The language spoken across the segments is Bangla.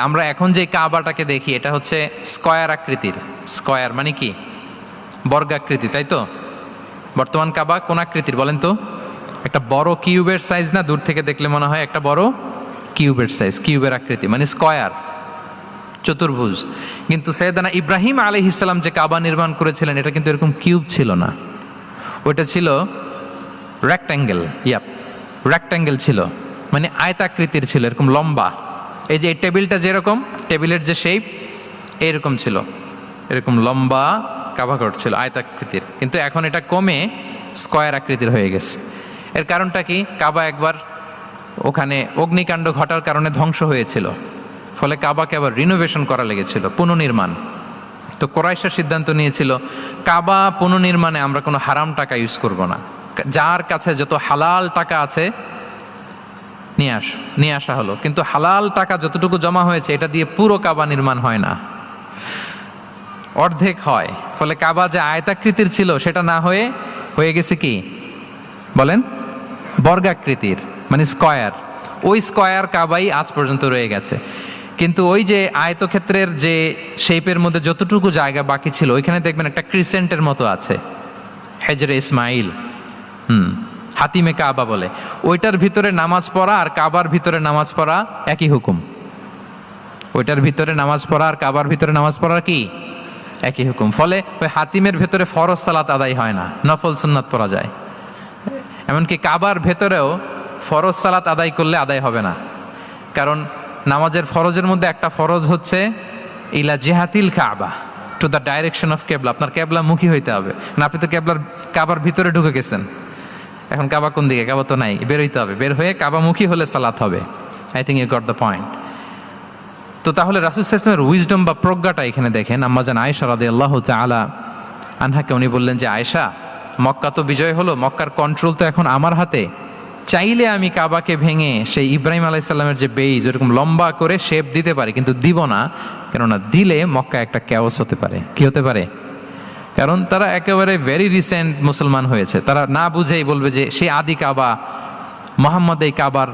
আমরা এখন যে কাবাটাকে দেখি, এটা হচ্ছে স্কয়ার আকৃতির। স্কয়ার মানে কি? বর্গাকৃতি, তাই তো? বর্তমান কাবা কোন আকৃতির বলেন তো? একটা বড় কিউবের সাইজ না? দূর থেকে দেখলে মনে হয় একটা বড় কিউবের সাইজ, কিউবের আকৃতি মানে স্কয়ার, চতুর্ভুজ। কিন্তু সৈয়দানা ইব্রাহিম আলী ইসলাম যে কাবা নির্মাণ করেছিলেন, এটা কিন্তু এরকম কিউব ছিল না। ওইটা ছিল রেক্ট্যাঙ্গেল ইয়াপ রেক্ট্যাঙ্গেল ছিল মানে আয়তাকৃতির ছিল, এরকম লম্বা। এই যে টেবিলটা যেরকম, টেবিলের যে শেপ এরকম ছিল। এরকম লম্বা কাভাঘর ছিল আয়তাকৃতির কিন্তু এখন এটা কমে স্কয়ার আকৃতির হয়ে গেছে। এর কারণটা কি? কাবা একবার ওখানে অগ্নিকাণ্ড ঘটার কারণে ধ্বংস হয়েছিল। ফলে কাবাকে আবার রিনোভেশন করা লেগেছিল, পুনর্নির্মাণ। তো কোরাইশার সিদ্ধান্ত নিয়েছিল, কাবা পুনর্নির্মাণে আমরা কোনো হারাম টাকা ইউজ করব না। যার কাছে যত হালাল টাকা আছে নিয়ে আস, নিয়ে আসা হলো। কিন্তু হালাল টাকা যতটুকু জমা হয়েছে, এটা দিয়ে পুরো কাবা নির্মাণ হয় না। অর্ধেক হয়। ফলে কাবা যে আয়তাকৃতির ছিল, সেটা না হয়ে হয়ে গেছে কি? বলেন, বর্গাকৃতির মানে স্কয়ার। ওই স্কয়ার কাবাই আজ পর্যন্ত রয়ে গেছে। কিন্তু ওই যে আয়তক্ষেত্রের যে শেপের মধ্যে যতটুকু জায়গা বাকি ছিল, ওইখানে দেখবেন একটা ক্রিসেন্টের মতো আছে। হেজরে ইসমাইল। হুম। হাতিমে কাবা বলে। ওইটার ভিতরে নামাজ পড়া আর কাবার ভিতরে নামাজ পড়া একই হুকুম। ওইটার ভিতরে নামাজ পড়া আর কাবার ভিতরে নামাজ পড়া কি? একই হুকুম। ফলে ওই হাতিমের ভেতরে ফরজ সালাত আদায় হয় না, নফল সুন্নাত পড়া যায়। এমনকি কাবার ভেতরেও ফরজ সালাত আদায় করলে আদায় হবে না। কারণ নামাজের ফরজের মধ্যে একটা ফরজ হচ্ছে, ইলা জেহাতিল কাবা to the direction of qibla আপনার কেবলা মুখী হইতে হবে। না আপনি তো কেবলার কাবার ভিতরে ঢুকে গেছেন। এখন কাবা কোন দিকে? কাবা তো নাই, বেরোইতে হবে। বের হয়ে কাবামুখী হলে সালাত হবে। I think you got the point তো তাহলে রাসুল ইসলামের উইজডম বা প্রজ্ঞাটা এখানে দেখেন। আম্মাজান আয়েশা রাদে আল্লাহ আলা আনহাকে উনি বললেন যে, আয়েশা, মক্কা তো বিজয় হলো, মক্কার কন্ট্রোল তো এখন আমার হাতে। চাইলে আমি কাবাকে ভেঙে সেই ইব্রাহিম আলাইসাল্লামের যে বেইজ ওরকম লম্বা করে শেপ দিতে পারি, কিন্তু দিব না। কেননা দিলে মক্কা একটা ক্যাওস হতে পারে। কি হতে পারে? কারণ তারা একেবারে ভেরি রিসেন্ট মুসলমান হয়েছে। তারা না বুঝেই বলবে যে সেই আদি কাবা, মোহাম্মদ এই কাবার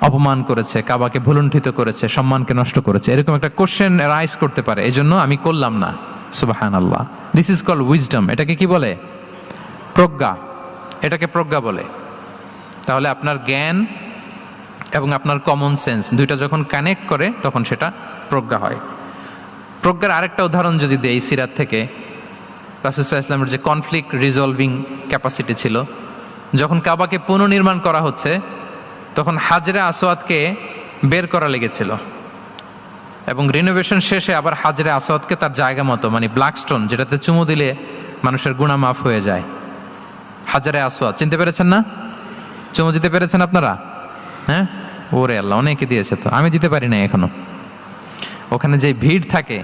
অপমান করেছে, কাবাকে ভুলুণ্ঠিত করেছে, সম্মানকে নষ্ট করেছে। এরকম একটা কোশ্চেন রাইজ করতে পারে। এই জন্য আমি করলাম না। সুবাহান আল্লাহ দিস ইজ কল উইজডম এটাকে কি বলে? প্রজ্ঞা। এটাকে প্রজ্ঞা বলে। তাহলে আপনার জ্ঞান এবং আপনার কমন সেন্স দুইটা যখন কানেক্ট করে, তখন সেটা প্রজ্ঞা হয়। প্রজ্ঞার আরেকটা উদাহরণ যদি দেই সিরাত থেকে রাসুসাহ ইসলামের যে কনফ্লিক্ট রিজলভিং ক্যাপাসিটি ছিল, যখন কাবাকে পুনর্নির্মাণ করা হচ্ছে, তখন হাজরা আসোয়াদকে বের করা লেগেছিল। এবং রিনোভেশন শেষে আবার হাজরে আসোয়াদকে তার জায়গা মতো মানে ব্ল্যাক স্টোন যেটাতে চুমু দিলে মানুষের গুণা মাফ হয়ে যায়। হাজারে আসোয়াদ চিনতে পেরেছেন না? চুমু দিতে পেরেছেন আপনারা? হ্যাঁ? ওরে আল্লাহ, অনেকে দিয়েছে তো, আমি দিতে পারি না এখনও। ওখানে যে ভিড় থাকে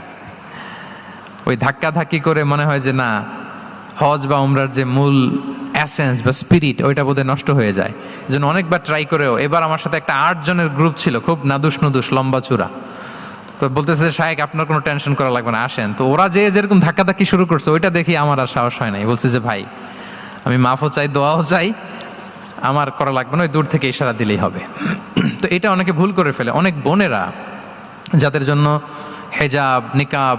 ওই ধাক্কা ধাক্কি করে মনে হয় যে না, হজ বা উমরার যে মূল অ্যাসেন্স বা স্পিরিট ওইটা বোধহয় নষ্ট হয়ে যায়। জন্য অনেকবার ট্রাই করেও, এবার আমার সাথে একটা আট জনের গ্রুপ ছিল, খুব নাদুস নুদুস, লম্বা চূড়া। তো বলতেছে শাহেক আপনার কোনো টেনশন করা লাগবে না, আসেন। তো ওরা যে যেরকম ধাক্কা ধাক্কি শুরু করছে, ওইটা দেখি আমার আর সাহস হয় নাই। বলছে যে, ভাই, আমি মাফও চাই, দোয়াও চাই, আমার করা লাগবে না, ওই দূর থেকে ইশারা দিলেই হবে। তো এটা অনেকে ভুল করে ফেলে। অনেক বোনেরা, যাদের জন্য হেজাব, নিকাব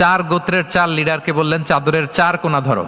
চার গোত্রের চার লিডারকে বললেন চাদরের চার কোনা ধরো।